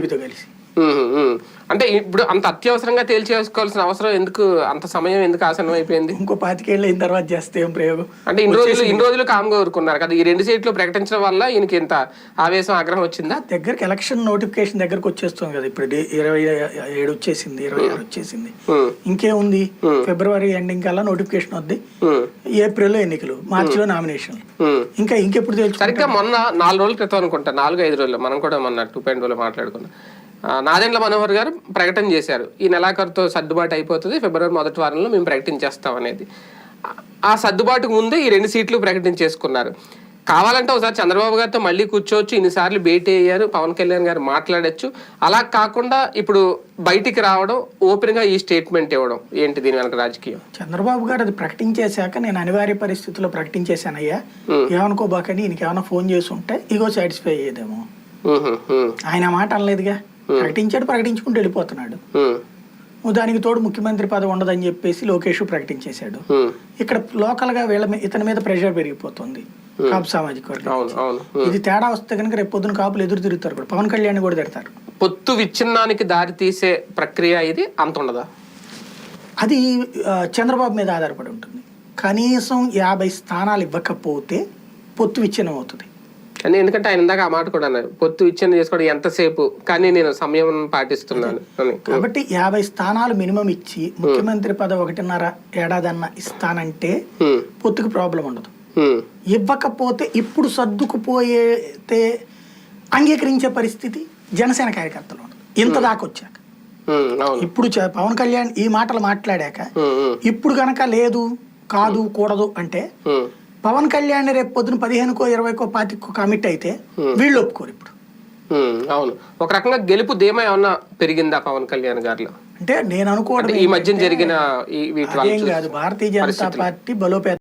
బీజేపీతో కలిసి ఉమ్, ఉమ్. అంటే ఇప్పుడు అంత అత్యవసరంగా తేల్చేసుకోవాల్సిన అవసరం ఎందుకు? అంత సమయం ఎందుకు ఆసనం అయిపోయింది? ఇంకో పాతికేళ్ళు అయిన తర్వాత చేస్తే ఏం ప్రయోగం? అంటే ఇన్ని రోజులు ఇన్ని రోజులు కామ్గా ఊరుకున్నారు కదా ఈ రెండు సీట్లు ప్రకటించడం వల్ల ఈయనకి ఇంత ఆవేశం ఆగ్రహం వచ్చిందా? దగ్గరికి ఎలక్షన్ నోటిఫికేషన్ దగ్గరకు వచ్చేస్తుంది కదా ఇప్పుడు ఇరవై ఏడు వచ్చేసింది ఇరవై ఆరు వచ్చేసింది. ఇంకేముంది? ఫిబ్రవరి ఎండింగ్ కల్లా నోటిఫికేషన్ వద్ది. ఏప్రిల్లో ఎన్నికలు మార్చిలో నామినేషన్లు. ఉమ్. ఇంకా ఇంకెప్పుడు తెలుసు సరిగ్గా మొన్న నాలుగు రోజుల క్రితం అనుకుంటా నాలుగు ఐదు రోజులు మనం కూడా మొన్న టూ పాయింట్ మాట్లాడుకున్నాం. నాదెండ్ల మనోహర్ గారు ప్రకటన చేశారు. ఈ నెలాఖరుతో సర్దుబాటు అయిపోతుంది. ఫిబ్రవరి మొదటి వారంలో మేము ప్రకటించేస్తాం అనేది. ఆ- సర్దుబాటుకు ముందే ఈ రెండు సీట్లు ప్రకటించేసుకున్నారు కావాలంటే ఒకసారి చంద్రబాబు గారితో మళ్ళీ కూర్చోవచ్చు. ఇన్నిసార్లు భేటీ అయ్యారు. పవన్ కళ్యాణ్ గారు మాట్లాడొచ్చు. అలా కాకుండా ఇప్పుడు బయటికి రావడం ఓపెన్గా ఈ స్టేట్మెంట్ ఇవ్వడం ఏంటి దీని వెనక రాజకీయం? చంద్రబాబు గారు అది ప్రకటించేశాక నేను అనివార్య పరిస్థితుల్లో ప్రకటించేశానయ్యా. ఏమనుకోబాకని ఈయనకి ఏమైనా ఫోన్ చేసి ఉంటే ఇగో సాటిస్ఫై అయ్యేదేమో. ఆయన మాట అనలేదుగా. ప్రకటించాడు ప్రకటించుకుంటూ వెళ్ళిపోతున్నాడు. దానికి తోడు ముఖ్యమంత్రి పదవి ఉండదని చెప్పేసి లోకేష్ ప్రకటించేశాడు. ఇక్కడ లోకల్గా వీళ్ళ మీద ఇతని మీద ప్రెషర్ పెరిగిపోతుంది. కాపు సామాజిక వర్గం ఇది తేడా వస్తే కనుక రేపు పొద్దున కాపులు ఎదురు తిరుగుతారు కూడా. పవన్ కళ్యాణ్ కూడా తిడతారు. పొత్తు విచ్ఛిన్నానికి దారి తీసే ప్రక్రియ ఇది అంత ఉండదా? అది చంద్రబాబు మీద ఆధారపడి ఉంటుంది. కనీసం యాభై స్థానాలు ఇవ్వకపోతే పొత్తు విచ్ఛిన్నం అవుతుంది కానీ ఎందుకంటే ఆయన ఇందాక ఆ మాట కూడా అన్నారు పొత్తు విచ్ఛిన్నం చేసుకోవడం ఎంతసేపు కానీ నేను సమయం పాటిస్తున్నాను అని. కాబట్టి యాభై స్థానాలు మినిమం ఇచ్చి ముఖ్యమంత్రి పదవి ఒకటిన్నర ఏడాదన్న ఇస్తానంటే పొత్తుకు ప్రాబ్లం ఉండదు. ఇవ్వకపోతే ఇప్పుడు సర్దుకుపోయేతే అంగీకరించే పరిస్థితి జనసేన కార్యకర్తలు ఉండదు. ఇంత దాకా వచ్చాక. ఇప్పుడు పవన్ కళ్యాణ్ ఈ మాటలు మాట్లాడాక ఇప్పుడు గనక లేదు కాదు కూడదు అంటే పవన్ కళ్యాణ్ రేపు పొద్దున పదిహేనుకో ఇరవైకో పాతికో కమిట్ అయితే వీళ్ళు ఒప్పుకోరు ఇప్పుడు. హ్మ్, అవును. ఒక రకంగా గెలుపు ధీమా ఏమన్నా పెరిగిందా పవన్ కళ్యాణ్ గారిలో? అంటే నేను అనుకోవడం ఈ మధ్య జరిగిన కాదు భారతీయ జనతా పార్టీ బలోపేత